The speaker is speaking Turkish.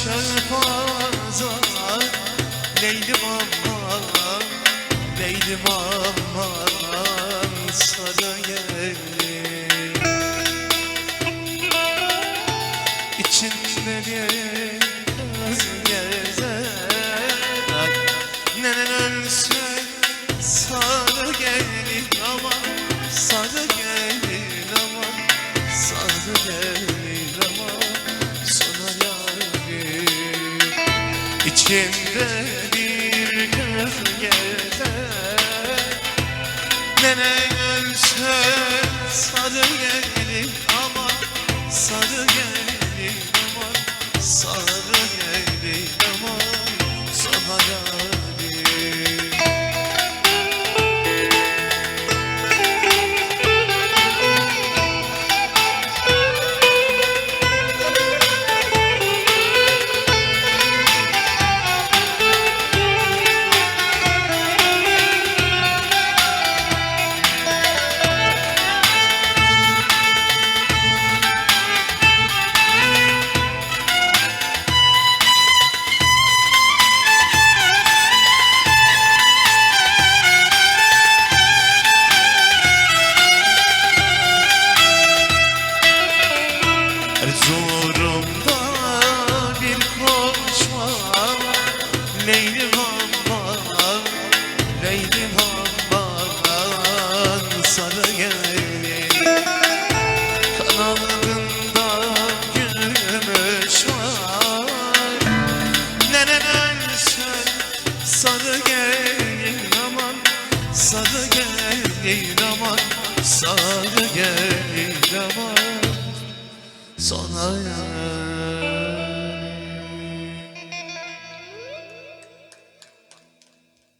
Pazar Leylim aman Leylim aman gelin İçinde bir kız İçinde bir kız gezer. Nenen Erzurum'da bir koç var Leylim aman, Leylim aman Sarı gelin Kanalında gümüş var. Nenen ölsün sarı gelin aman Sarı gelin aman Sarı gelin Sona yarim